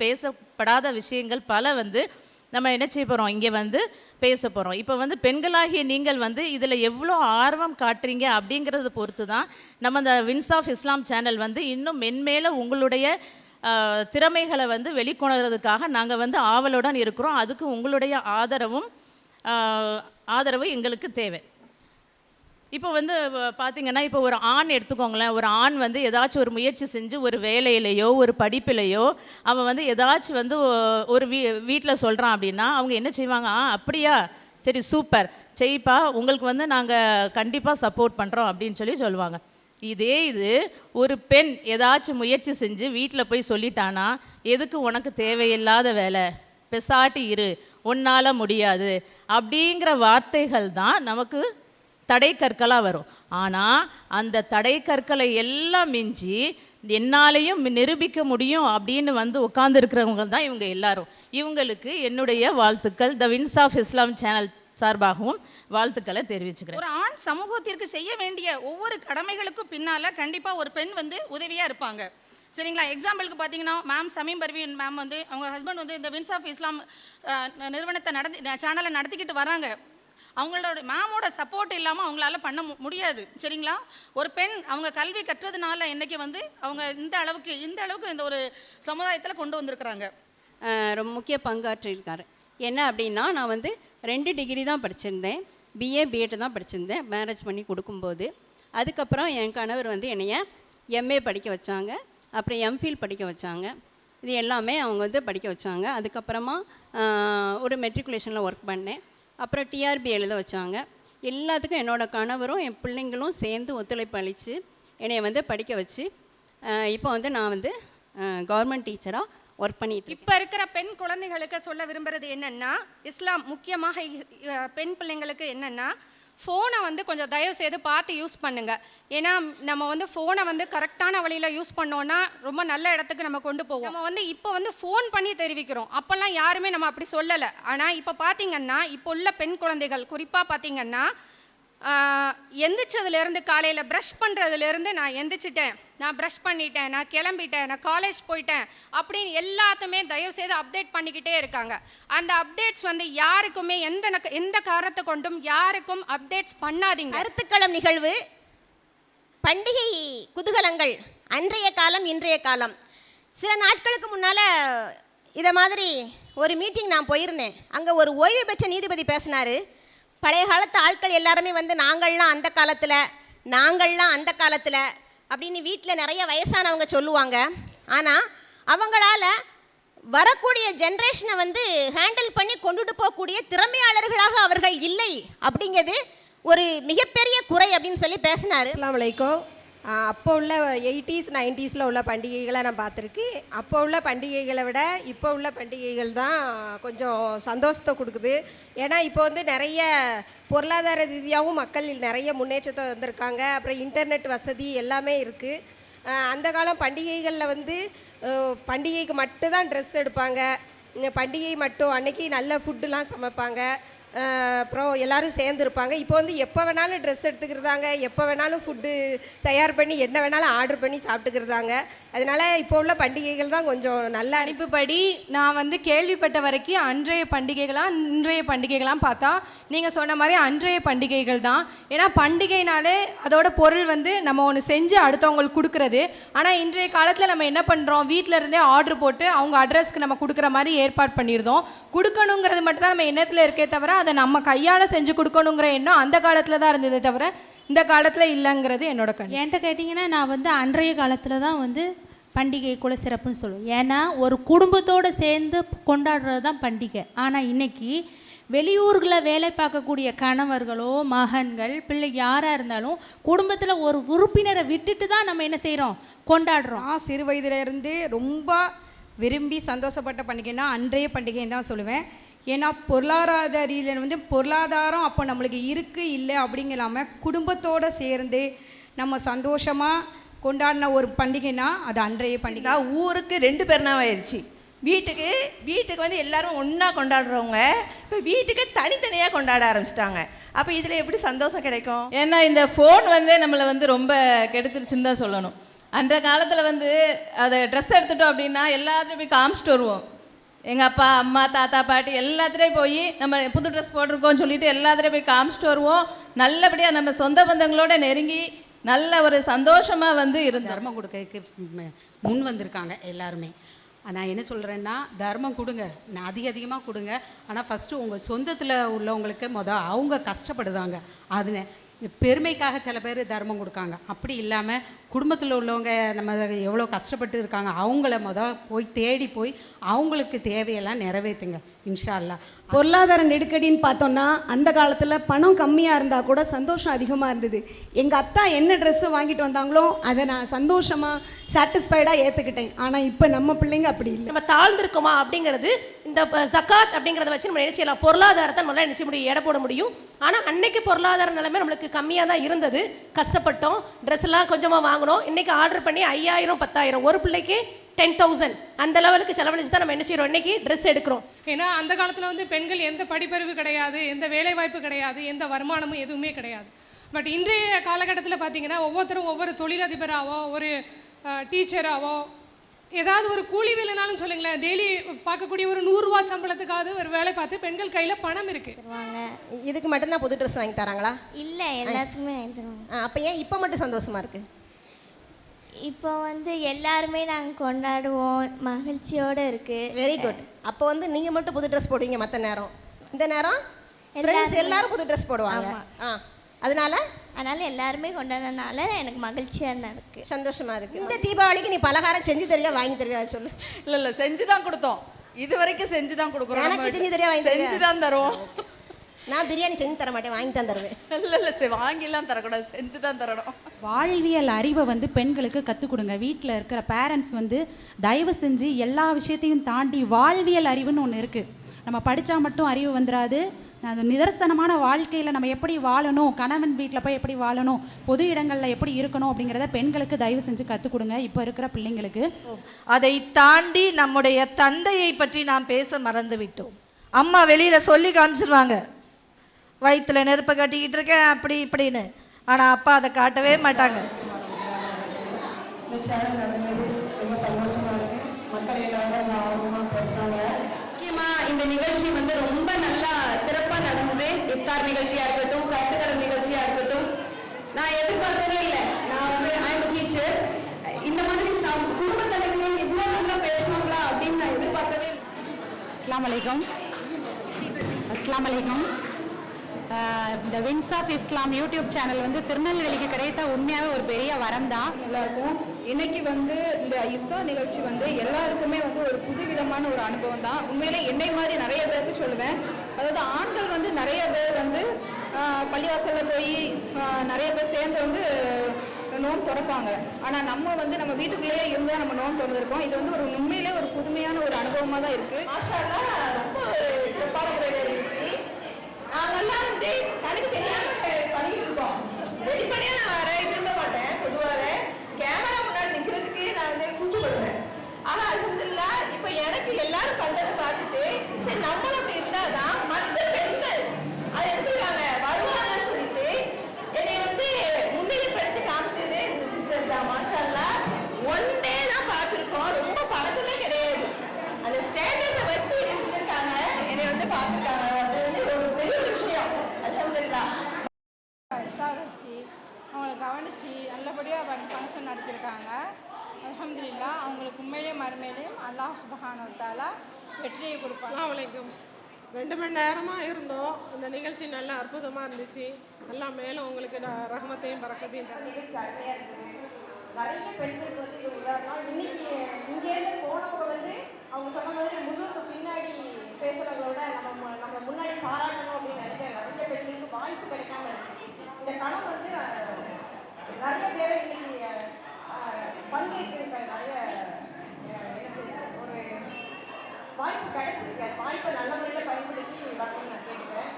பேசப்படாத விஷயங்கள் பல வந்து நம்ம என்ன செய்ய போகிறோம் இங்கே வந்து பேச போகிறோம் இப்போ வந்து பெண்களாகிய நீங்கள் வந்து இதில் எவ்வளோ ஆர்வம் காட்டுறீங்க அப்படிங்கிறத பொறுத்து தான் நம்ம இந்த வின்ஸ் ஆஃப் இஸ்லாம் சேனல் வந்து இன்னும் மென்மேலே உங்களுடைய திறமைகளை வந்து வெளிக்கொணர்றதுக்காக நாங்கள் வந்து ஆவலுடன் இருக்கிறோம். அதுக்கு உங்களுடைய ஆதரவும் ஆதரவு எங்களுக்கு தேவை. இப்போ வந்து பார்த்தீங்கன்னா இப்போ ஒரு ஆண் எடுத்துக்கோங்களேன். ஒரு ஆண் வந்து ஏதாச்சும் ஒரு முயற்சி செஞ்சு ஒரு வேலையிலையோ ஒரு படிப்பிலையோ அவன் வந்து ஏதாச்சும் வந்து ஒரு வீ வீட்டில் சொல்கிறான் அப்படின்னா அவங்க என்ன செய்வாங்க? ஆ அப்படியா? சரி சூப்பர். செய்ப்பா உங்களுக்கு வந்து நாங்கள் கண்டிப்பாக சப்போர்ட் பண்ணுறோம் அப்படின்னு சொல்லி சொல்லுவாங்க. இதே இது ஒரு பெண் ஏதாச்சும் முயற்சி செஞ்சு வீட்டில் போய் சொல்லிட்டானா எதுக்கு உனக்கு தேவையில்லாத வேலை? பெசாட்டி இரு. உன்னால் முடியாது. அப்படிங்கிற வார்த்தைகள் தான் நமக்கு தடை கற்களாக வரும். ஆனால் அந்த தடை கற்களை எல்லாம் மிஞ்சி என்னாலையும் நிரூபிக்க முடியும் அப்படின்னு வந்து உட்கார்ந்துருக்கிறவங்க தான் இவங்க எல்லாரும். இவங்களுக்கு என்னுடைய வாழ்த்துக்கள். The wins of Islam channel சார்பாகவும் வாழ்த்துக்களை தெரிவிச்சுக்கிறேன். ஒரு ஆண் சமூகத்திற்கு செய்ய வேண்டிய ஒவ்வொரு கடமைகளுக்கும் பின்னால் கண்டிப்பாக ஒரு பெண் வந்து உதவியாக இருப்பாங்க. சரிங்களா? எக்ஸாம்பிளுக்கு பார்த்தீங்கன்னா மேம் சமீம் பர்வீன் மேம் வந்து அவங்க ஹஸ்பண்ட் வந்து இந்த வின்ஸ் ஆஃப் இஸ்லாம் நிறுவனத்தை நடத்தி சேனலை நடத்திக்கிட்டு வராங்க. அவங்களோட மேமோட சப்போர்ட் இல்லாமல் அவங்களால பண்ண முடியாது. சரிங்களா? ஒரு பெண் அவங்க கல்வி கற்றதுனால இன்றைக்கி வந்து அவங்க இந்த அளவுக்கு இந்த அளவுக்கு இந்த ஒரு சமுதாயத்தில் கொண்டு வந்திருக்கிறாங்க. ரொம்ப முக்கிய பங்காற்றியிருக்காரு என்ன அப்படின்னா நான் வந்து ரெண்டு டிகிரி தான் படிச்சிருந்தேன். பிஏ பிஎட் தான் படிச்சிருந்தேன். மேரேஜ் பண்ணி கொடுக்கும்போது. அதுக்கப்புறம் என் கணவர் வந்து என்னைய எம்ஏ படிக்க வச்சாங்க. அப்புறம் எம்ஃபில் படிக்க வச்சாங்க. இது எல்லாமே அவங்க வந்து படிக்க வச்சாங்க. அதுக்கப்புறமா ஒரு மெட்ரிகுலேஷனில் ஒர்க் பண்ணேன். அப்புறம் டிஆர்பி எழுத வச்சாங்க. எல்லாத்துக்கும் என்னோடய கணவரும் என் பிள்ளைங்களும் சேர்ந்து ஒத்துழைப்பு அளித்து என்னை வந்து படிக்க வச்சு இப்போ வந்து நான் வந்து கவர்மெண்ட் டீச்சராக ஒர்க் பண்ணிட்டு இப்போ இருக்கிற பெண் குழந்தைகளுக்கு சொல்ல விரும்புறது என்னென்னா இஸ்லாம் முக்கியமாக பெண் பிள்ளைங்களுக்கு என்னென்னா ஃபோனை வந்து கொஞ்சம் தயவு செய்து பார்த்து யூஸ் பண்ணுங்கள் ஏன்னா நம்ம வந்து ஃபோனை வந்து கரெக்டான வழியில் யூஸ் பண்ணோன்னா ரொம்ப நல்ல இடத்துக்கு நம்ம கொண்டு போவோம். நம்ம வந்து இப்போ வந்து ஃபோன் பண்ணி தெரிவிக்கிறோம். அப்போல்லாம் யாருமே நம்ம அப்படி சொல்லலை. ஆனால் இப்போ பார்த்தீங்கன்னா இப்போ உள்ள பெண் குழந்தைகள் குறிப்பாக பார்த்தீங்கன்னா எந்திரிச்சதுலேருந்து காலையில் ப்ரஷ் பண்ணுறதுலேருந்து நான் எந்திரிச்சிட்டேன். நான் ப்ரஷ் பண்ணிட்டேன் நான் கிளம்பிட்டேன் நான் காலேஜ் போயிட்டேன் அப்படின்னு எல்லாத்துமே தயவு செய்து அப்டேட் பண்ணிக்கிட்டே இருக்காங்க. அந்த அப்டேட்ஸ் வந்து யாருக்குமே எந்த எந்த காரணத்தை கொண்டும் யாருக்கும் அப்டேட்ஸ் பண்ணாதீங்க. கருத்துக்களம் நிகழ்வு பண்டிகை குதூகலங்கள் அன்றைய காலம் இன்றைய காலம். சில நாட்களுக்கு முன்னால் இதை மாதிரி ஒரு மீட்டிங் நான் போயிருந்தேன். அங்கே ஒரு ஓய்வு பெற்ற நீதிபதி பேசினார். பழைய காலத்து ஆட்கள் எல்லாருமே வந்து நாங்கள்லாம் அந்த காலத்தில் நாங்கள்லாம் அந்த காலத்தில் அப்படின்னு வீட்டில் நிறைய வயசானவங்க சொல்லுவாங்க. ஆனால் அவங்களால வரக்கூடிய ஜென்ரேஷனை வந்து ஹேண்டில் பண்ணி கொண்டுட்டு போகக்கூடிய திறமையாளர்களாக அவர்கள் இல்லை அப்படிங்கிறது ஒரு மிகப்பெரிய குறை அப்படின்னு சொல்லி பேசினார். அஸ்லாம் வலைக்கம் அப்போ உள்ள எயிட்டிஸ் நைன்ட்டீஸில் உள்ள பண்டிகைகளை நான் பார்த்துருக்கேன் அப்போ உள்ள பண்டிகைகளை விட இப்போ உள்ள பண்டிகைகள் தான் கொஞ்சம் சந்தோஷத்தை கொடுக்குது. ஏன்னா இப்போ வந்து நிறைய பொருளாதார ரீதியாகவும் மக்கள் நிறைய முன்னேற்றத்தை வந்திருக்காங்க அப்புறம் இன்டர்நெட் வசதி எல்லாமே இருக்குது அந்த காலம் பண்டிகைகளில் வந்து பண்டிகைக்கு மட்டும்தான் ட்ரெஸ் எடுப்பாங்க. பண்டிகை மட்டும் அன்னைக்கு நல்ல ஃபுட்டுலாம் சமைப்பாங்க. அப்புறம் எல்லாரும் சேர்ந்துருப்பாங்க. இப்போ வந்து எப்போ வேணாலும் ட்ரெஸ் எடுத்துக்கிறதாங்க. எப்போ வேணாலும் ஃபுட்டு தயார் பண்ணி என்ன வேணாலும் ஆர்டர் பண்ணி சாப்பிட்டுக்கிறதாங்க. அதனால இப்போ உள்ள பண்டிகைகள் தான் கொஞ்சம் நல்லா படி நான் வந்து கேள்விப்பட்ட வரைக்கும் அன்றைய பண்டிகைகளாம் இன்றைய பண்டிகைகளாம் பார்த்தா நீங்கள் சொன்ன மாதிரி அன்றைய பண்டிகைகள் தான். ஏன்னா பண்டிகைனாலே அதோட பொருள் வந்து நம்ம ஒன்று செஞ்சு அடுத்தவங்களுக்கு கொடுக்குறது. ஆனால் இன்றைய காலத்தில் நம்ம என்ன பண்ணுறோம் வீட்டில் இருந்தே ஆர்டர் போட்டு அவங்க அட்ரஸ்க்கு நம்ம கொடுக்குற மாதிரி ஏற்பாடு பண்ணியிருந்தோம் கொடுக்கணுங்கிறது மட்டும் தான் நம்ம எண்ணத்தில் இருக்கே தவிர அதை நம்ம கையால் செஞ்சு கொடுக்கணுங்கிற எண்ணம் அந்த காலத்தில் தான் இருந்ததே தவிர இந்த காலத்தில் இல்லைங்கிறது என்னோட கண். என்கிட்ட கேட்டிங்கன்னா நான் வந்து அன்றைய காலத்தில் தான் வந்து பண்டிகை குல சிறப்புன்னு சொல்லுவேன். ஏன்னா ஒரு குடும்பத்தோடு சேர்ந்து கொண்டாடுறது தான் பண்டிகை. ஆனால் இன்னைக்கு வெளியூர்களில் வேலை பார்க்கக்கூடிய கணவர்களோ மகன்கள் பிள்ளை யாராக இருந்தாலும் குடும்பத்தில் ஒரு உறுப்பினரை விட்டுட்டு தான் நம்ம என்ன செய்கிறோம் கொண்டாடுறோம். நான் சிறு வயதிலிருந்து ரொம்ப விரும்பி சந்தோஷப்பட்ட பண்டிகைன்னா அன்றைய பண்டிகைன்னு தான் சொல்லுவேன். ஏன்னா பொருளாதார ரீதியில் வந்து பொருளாதாரம் அப்போ நம்மளுக்கு இருக்குது இல்லை அப்படிங்கலாம குடும்பத்தோடு சேர்ந்து நம்ம சந்தோஷமாக கொண்டாடின ஒரு பண்டிகைனா அது அன்றைய பண்டிகை. ஊருக்கு ரெண்டு பேர்னா ஆயிடுச்சு வீட்டுக்கு வீட்டுக்கு வந்து எல்லாரும் ஒன்றா கொண்டாடுறவங்க இப்போ வீட்டுக்கு தனித்தனியாக கொண்டாட ஆரம்பிச்சிட்டாங்க. அப்போ இதில் எப்படி சந்தோஷம் கிடைக்கும்? ஏன்னா இந்த ஃபோன் வந்து நம்மளை வந்து ரொம்ப கெடுத்துருச்சுன்னு தான் சொல்லணும். அந்த காலத்தில் வந்து அதை ட்ரெஸ் எடுத்துட்டோம் அப்படின்னா எல்லாத்துலேயும் போய் காமிச்சிட்டு வருவோம். எங்கள் அப்பா அம்மா தாத்தா பாட்டி எல்லாத்துலேயும் போய் நம்ம புது ட்ரெஸ் போட்டிருக்கோம்னு சொல்லிட்டு எல்லாத்துலேயும் போய் காமிச்சிட்டு வருவோம். நல்லபடியாக நம்ம சொந்த பந்தங்களோட நெருங்கி நல்ல ஒரு சந்தோஷமாக வந்து இருந்தோம். தர்மம் கொடுக்கறதுக்கு முன் வந்திருக்காங்க எல்லாருமே. நான் என்ன சொல்கிறேன்னா தர்மம் கொடுங்க. நான் அதிக அதிகமாக கொடுங்க. ஆனால் ஃபஸ்ட்டு உங்கள் சொந்தத்தில் உள்ளவங்களுக்கு மொதல் அவங்க கஷ்டப்படுதாங்க. அது பெருமைக்காக சில பேர் தர்மம் கொடுக்காங்க. அப்படி இல்லாமல் குடும்பத்தில் உள்ளவங்க நம்ம எவ்வளோ கஷ்டப்பட்டு இருக்காங்க அவங்கள மொத போய் தேடி போய் அவங்களுக்கு தேவையெல்லாம் நிறைவேற்றுங்க இன்ஷா அல்லாஹ் பொருளாதார நெருக்கடின்னு பார்த்தோம்னா அந்த காலத்தில் பணம் கம்மியாக இருந்தால் கூட சந்தோஷம் அதிகமாக இருந்தது. எங்கள் அத்தா என்ன ட்ரெஸ்ஸு வாங்கிட்டு வந்தாங்களோ அதை நான் சந்தோஷமாக சாட்டிஸ்ஃபைடாக ஏற்றுக்கிட்டேன் ஆனால் இப்போ நம்ம பிள்ளைங்க அப்படி இல்லை. நம்ம தாழ்ந்திருக்கோமா அப்படிங்கிறது இந்த ப- ஜக்காத் அப்படிங்கிறத வச்சு நம்ம என்ன செய்யலாம் பொருளாதாரத்தை நம்மளால செய்ய முடியும் எடை போட முடியும். ஆனால் அன்னைக்கு பொருளாதார நிலைமை நம்மளுக்கு கம்மியாக தான் இருந்தது. கஷ்டப்பட்டோம். ட்ரெஸ் எல்லாம் கொஞ்சமாக வாங்கினோம். இன்றைக்கி ஆர்டர் பண்ணி ஐயாயிரம் பத்தாயிரம். ஒரு பிள்ளைக்கு டென் தௌசண்ட் அந்த லெவலுக்கு செலவழிச்சு தான் நம்ம என்ன செய்கிறோம் இன்னைக்கு ட்ரெஸ் எடுக்கிறோம். ஏன்னா அந்த காலத்தில் வந்து பெண்கள் எந்த படிப்பறிவு கிடையாது எந்த வேலைவாய்ப்பு கிடையாது எந்த வருமானமும் எதுவுமே கிடையாது. பட் இன்றைய காலகட்டத்தில் பார்த்தீங்கன்னா ஒவ்வொருத்தரும் ஒவ்வொரு தொழிலதிபராகவோ ஒரு டீச்சராகவோ ஏதாவது ஒரு கூலி வேலைனாலும் சொல்லுங்களேன். டெய்லி பார்க்கக்கூடிய ஒரு நூறுரூவா சம்பளத்துக்காவது ஒரு வேலை பார்த்து பெண்கள் கையில் பணம் இருக்குது இதுக்கு மட்டும்தான் புது ட்ரெஸ் வாங்கி தராங்களா? இல்லை எல்லாத்துக்குமே வாங்கி தருவாங்க. அப்போ ஏன் இப்போ மட்டும் சந்தோஷமா இருக்கு? இப்போ வந்து எல்லாருமே நாங்கள் கொண்டாடுவோம். மகிழ்ச்சியோடு இருக்குது வெரி குட் அப்போ வந்து நீங்கள் மட்டும் புது ட்ரெஸ் போடுவீங்க மற்ற நேரம். இந்த நேரம் ஃப்ரெண்ட்ஸ் எல்லாருமே. எல்லாரும் புது ட்ரெஸ் போடுவாங்க. ஆ. அதனால? அதனால எல்லாருமே கொண்டாடுறதுனால எனக்கு மகிழ்ச்சியாக தான் இருக்குது சந்தோஷமா இருக்கு. இந்த தீபாவளிக்கு நீ பலகாரம் செஞ்சு தருவியா வாங்கி தருவியா சொல்லு. இல்லை இல்லை செஞ்சு தான் கொடுத்தோம். இது வரைக்கும் செஞ்சு தான் கொடுக்குறோம். எனக்கு செஞ்சு தருவியா வாங்கி? செஞ்சு தான் தருவோம். நான் பிரியாணி செஞ்சு தர மாட்டேன் வாங்கி தான் தருவேன். இல்லை இல்லை சரி வாங்கிலாம் தரக்கூடாது செஞ்சு தான் தரணும். வாழ்வியல் அறிவை வந்து பெண்களுக்கு கற்றுக் கொடுங்க. வீட்டில் இருக்கிற பேரண்ட்ஸ் வந்து தயவு செஞ்சு எல்லா விஷயத்தையும் தாண்டி வாழ்வியல் அறிவுன்னு ஒன்று இருக்குது நம்ம படித்தா மட்டும் அறிவு வந்துடாது அது நிதர்சனமான வாழ்க்கையில் நம்ம எப்படி வாழணும்? கணவன் வீட்டில் போய் எப்படி வாழணும்? பொது இடங்களில் எப்படி இருக்கணும்? அப்படிங்கிறத பெண்களுக்கு தயவு செஞ்சு கற்றுக் கொடுங்க. இப்போ இருக்கிற பிள்ளைங்களுக்கு. அதை தாண்டி நம்முடைய தந்தையை பற்றி நாம் பேச மறந்து விட்டோம். அம்மா வெளியில சொல்லி காமிச்சிருவாங்க. வயிற்றுல நெருப்பை கட்டிக்கிட்டு இருக்கேன் அப்படி இப்படின்னு. ஆனா அப்பா அதை காட்டவே மாட்டாங்க. மக்கள் எல்லாரும் ஆர்வமாக பேசுனாங்க முக்கியமாக இந்த நிகழ்ச்சி வந்து ரொம்ப நல்லா சிறப்பாக நடந்தது. இஃப்தார் நிகழ்ச்சியாக இருக்கட்டும் கட்டுக்கடல் நிகழ்ச்சியாக இருக்கட்டும். நான் எதிர்பார்க்கவே இல்லை. நான் வந்து ஐம் டீச்சர் இந்த மாதிரி குடும்ப தலைவர்கள் இவ்வளோ நல்லா பேசுவாங்களா அப்படின்னு நான் எதிர்பார்க்கவே இல்லை. அஸ்லாம் வலைக்கம் அஸ்லாம் வலைக்கம் இந்த wins of Islam YouTube channel வந்து திருநெல்வேலிக்கு கிடைத்த உண்மையாகவே ஒரு பெரிய வரம் தான். எல்லாருக்கும் இன்னைக்கு வந்து இந்த யுத்தா நிகழ்ச்சி வந்து எல்லாருக்குமே வந்து ஒரு புதுவிதமான ஒரு அனுபவம் தான். உண்மையிலே என்னை மாதிரி நிறைய பேருக்கு சொல்லுவேன். அதாவது ஆண்கள் வந்து நிறைய பேர் வந்து பள்ளிவாசலில் போய் நிறைய பேர் சேர்ந்து வந்து நோன் திறப்பாங்க. ஆனால் நம்ம வந்து நம்ம வீட்டுக்குள்ளேயே இருந்தால் நம்ம நோன் திறந்துருக்கோம். இது வந்து ஒரு உண்மையிலே ஒரு புதுமையான ஒரு அனுபவமாக தான் இருக்குது ஆஷாலாம் ரொம்ப ஒரு சிறப்பான முறையில் இருந்துச்சு. நாங்கெல்லாம் வந்து எனக்கு தெரியாமல் பண்ணிட்டு இருக்கோம் வெளிப்படையா நான் வர விரும்ப மாட்டேன் பொதுவாகவே கேமரா முன்னாடி நிற்கிறதுக்கு நான் வந்து கூச்சப்படுவேன் ஆனா அல்ஹம்துலில்லா இப்போ எனக்கு எல்லாரும் பண்றதை பார்த்துட்டு சரி நம்மளும் அப்படி இருந்தாதான் மற்ற மறுமையிலையும் அல்லாஹ் சுபஹானு தாலா வெற்றியை கொடுப்பாங்க அலைக்கும். ரெண்டு மணி நேரமாக இருந்தோம் அந்த நிகழ்ச்சி நல்லா அற்புதமாக இருந்துச்சு. நல்லா மேலும் உங்களுக்கு நான் ரஹமத்தையும் பறக்கத்தையும் தரேன். நிறைய பெண்கள் வந்து இது உதாரணம் இன்னைக்கு இங்கேருந்து போனவங்க வந்து அவங்க சொன்ன மாதிரி முதுகுக்கு பின்னாடி பேசுறவங்களோட நம்ம நம்ம முன்னாடி பாராட்டணும் அப்படின்னு நிறைய பெண்களுக்கு வாய்ப்பு கிடைக்காம இருக்கு. இந்த கணம் வந்து நிறைய பேரை இன்னைக்கு வாய்ப்பு கிடைச்சிருக்கு. வாய்ப்பை நல்ல முறையில் பயன்படுத்தி வரணும்னு நான் கேட்டுக்கிறேன்.